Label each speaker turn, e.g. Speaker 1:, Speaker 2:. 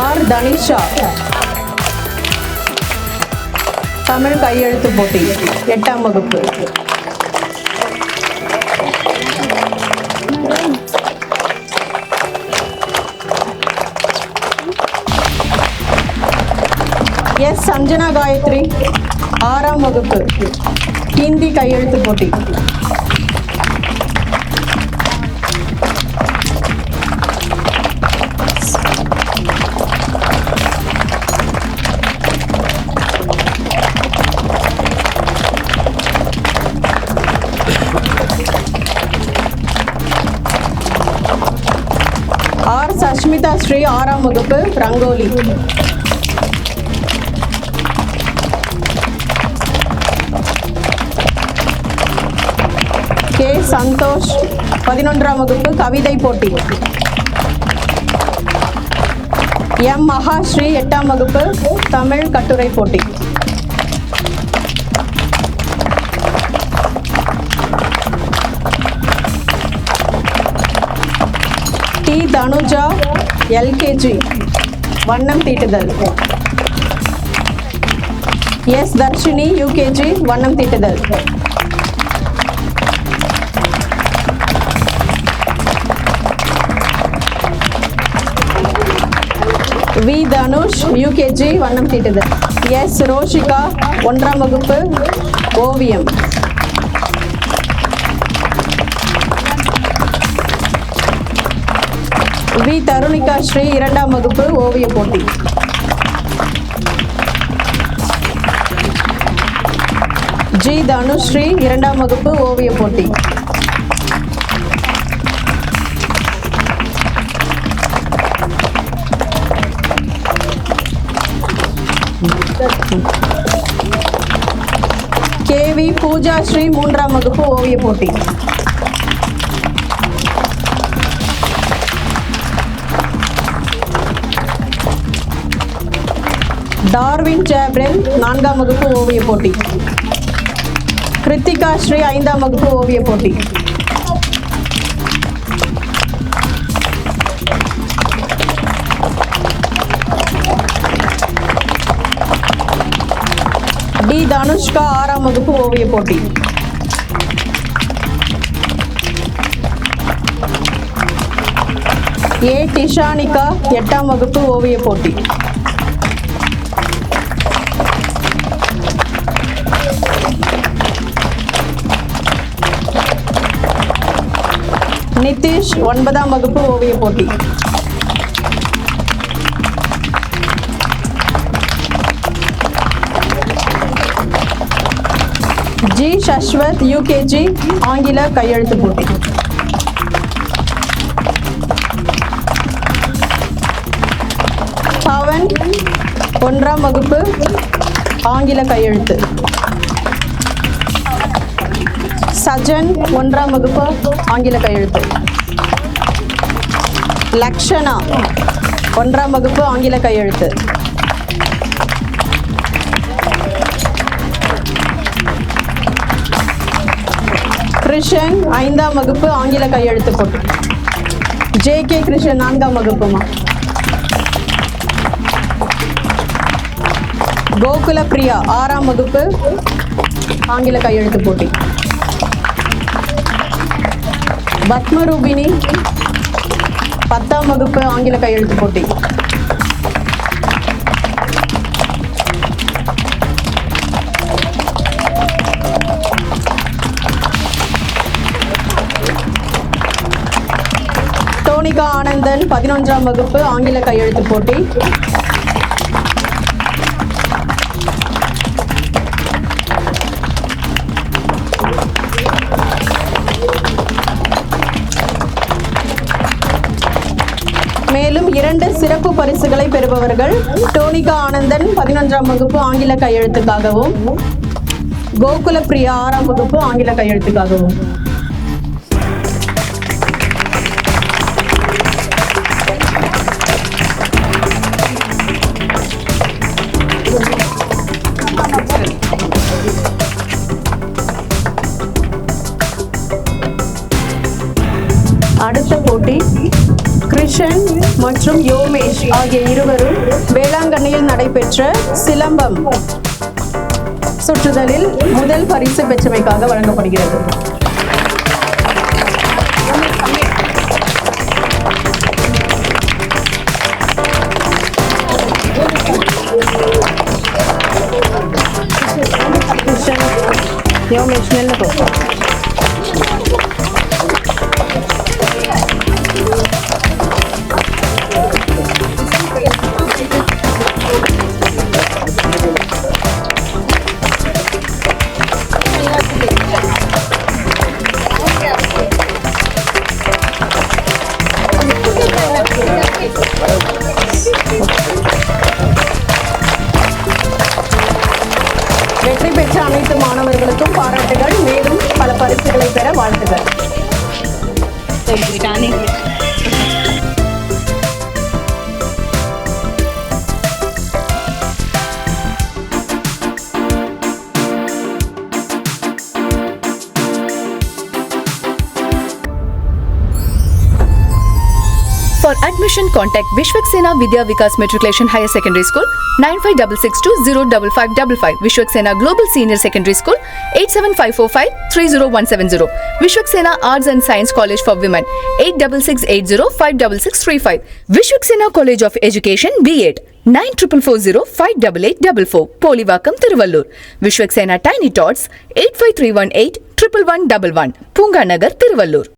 Speaker 1: R Tanisha Tamil கையெழுத்து போட்டி எட்டாம் வகுப்பு. எஸ் சஞ்சனா காயத்ரி ஆறாம் வகுப்பு. ஹிந்தி கையெழுத்து போட்டி. ஆர் சஷ்மிதா ஸ்ரீ ஆறாம் வகுப்பு ரங்கோலி. கே சந்தோஷ் பதினொன்றாம் வகுப்பு கவிதை போட்டி. எம் மகாஸ்ரீ எட்டாம் வகுப்பு தமிழ் கட்டுரை போட்டி. டி தனுஜா எல்கேஜி வண்ணம் தீட்டுதல். எஸ் தர்ஷினி யூகேஜி வண்ணம் தீட்டுதல். வி தனுஷ் யூகேஜி வண்ணம் தீட்டுதல். எஸ் ரோஷிகா ஒன்றாம் வகுப்பு ஓவியம். வி. தருணிகா ஸ்ரீ இரண்டாம் வகுப்பு ஓவிய போட்டி. ஜி. தனுஸ்ரீ இரண்டாம் வகுப்பு ஓவிய போட்டி. கேவி பூஜா ஸ்ரீ மூன்றாம் வகுப்பு ஓவிய போட்டி. டார்வின் ஜாப்ரில் நான்காம் வகுப்பு ஓவிய போட்டி. கிருத்திகா ஸ்ரீ ஐந்தாம் வகுப்பு ஓவிய போட்டி. டி தனுஷ்கா ஆறாம் வகுப்பு ஓவிய போட்டி. ஏ டிஷானிகா எட்டாம் வகுப்பு ஓவிய போட்டி. நிதிஷ் ஒன்பதாம் வகுப்பு ஓவிய போட்டி. ஜி சஷ்வத் யூகேஜி ஆங்கில கையெழுத்து போட்டி. பவன் ஒன்றாம் வகுப்பு ஆங்கில கையெழுத்து. சஜன் ஒன்றாம் வகுப்பு ஆங்கில கையெழுத்து. லக்ஷனா ஒன்றாம் வகுப்பு ஆங்கில கையெழுத்து. கிருஷன் ஐந்தாம் வகுப்பு ஆங்கில கையெழுத்து போட்டு. ஜே கே கிருஷ்ணன் நான்காம் வகுப்புமா? கோகுல பிரியா ஆறாம் வகுப்பு ஆங்கில கையெழுத்து போட்டி. பத்மரூபிணி பத்தாம் வகுப்பு ஆங்கில கையெழுத்து போட்டி. டோனிகா ஆனந்தன் பதினொன்றாம் வகுப்பு ஆங்கில கையெழுத்து போட்டி. ஆண்டு சிறப்பு பரிசுகளை பெறுபவர்கள் டோனிகா ஆனந்தன் பதினொன்றாம் வகுப்பு ஆங்கில கையெழுத்துக்காகவும் கோகுல பிரியா ஆறாம் வகுப்பு ஆங்கில கையெழுத்துக்காகவும். அடுத்த போட்டி கிருஷன் மற்றும் யோமேஷ் ஆகிய இருவரும் வேளாங்கண்ணியில் நடைபெற்ற சிலம்பம் சுற்றுதலில் முதல் பரிசு பெற்றமைக்காக வழங்கப்படுகிறது. யோமேஷ் நல்ல போ. வெற்றி பெற்ற அனைத்து மாணவர்களுக்கும் பாராட்டுகள். மேலும் பல பரிசுகளை பெற வாழ்த்துகள்.
Speaker 2: admission, contact Vishwak Sena Vidya Vikas Matriculation Higher Secondary School 95662055555. Vishwak Sena Global Senior Secondary School 87545-30170. Vishwak Sena Arts and Science College for Women 86805635. Vishwak Sena College of Education B8 9440-58844. Polivakam, Tiruvallur. Vishwak Sena Tiny Tots 85318-11111. Punganagar, Tiruvallur.